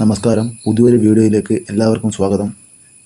നമസ്കാരം. പുതിയൊരു വീഡിയോയിലേക്ക് എല്ലാവർക്കും സ്വാഗതം.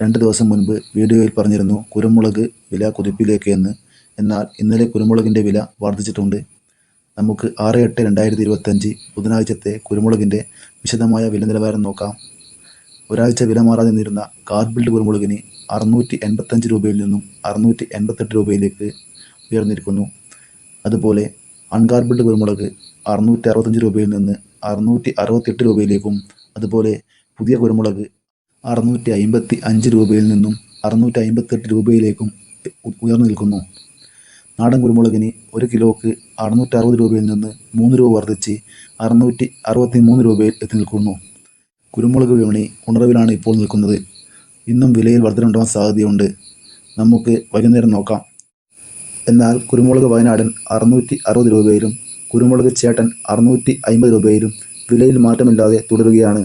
രണ്ട് ദിവസം മുൻപ് വീഡിയോയിൽ പറഞ്ഞിരുന്നു കുരുമുളക് വില കുതിപ്പിലേക്ക് എന്ന്. എന്നാൽ ഇന്നലെ കുരുമുളകിന്റെ വില വർദ്ധിച്ചിട്ടുണ്ട്. നമുക്ക് ആറ് എട്ട് രണ്ടായിരത്തി ഇരുപത്തഞ്ച് ബുധനാഴ്ചത്തെ കുരുമുളകിന്റെ വിശദമായ വില നിലവാരം നോക്കാം. ഒരാഴ്ച വില മാറാതെ നിന്നിരുന്ന കാർബിൾഡ് കുരുമുളകിന് അറുന്നൂറ്റി എൺപത്തഞ്ച് രൂപയിൽ നിന്നും അറുന്നൂറ്റി എൺപത്തെട്ട് രൂപയിലേക്ക് ഉയർന്നിരിക്കുന്നു. അതുപോലെ അൺകാർബിൾഡ് കുരുമുളക് അറുന്നൂറ്റി അറുപത്തഞ്ച് രൂപയിൽ നിന്ന് അറുന്നൂറ്റി അറുപത്തെട്ട് രൂപയിലേക്കും അതുപോലെ പുതിയ കുരുമുളക് അറുന്നൂറ്റി അമ്പത്തി അഞ്ച് രൂപയിൽ നിന്നും അറുന്നൂറ്റി അമ്പത്തെട്ട് രൂപയിലേക്കും ഉയർന്നു നിൽക്കുന്നു. നാടൻ കുരുമുളകിന് ഒരു കിലോക്ക് അറുന്നൂറ്റി അറുപത് രൂപയിൽ നിന്ന് മൂന്ന് രൂപ വർദ്ധിച്ച് അറുന്നൂറ്റി അറുപത്തി മൂന്ന് രൂപയിൽ എത്തി നിൽക്കുന്നു. കുരുമുളക് വിപണി ഉണർവിലാണ് ഇപ്പോൾ നിൽക്കുന്നത്. ഇന്നും വിലയിൽ വർധനയുണ്ടാവാൻ സാധ്യതയുണ്ട്. നമുക്ക് വൈകുന്നേരം നോക്കാം. എന്നാൽ കുരുമുളക് വയനാടൻ അറുന്നൂറ്റി അറുപത് രൂപയിലും കുരുമുളക് ചേട്ടൻ അറുന്നൂറ്റി അമ്പത് രൂപയിലും വിലയിൽ മാറ്റമില്ലാതെ തുടരുകയാണ്.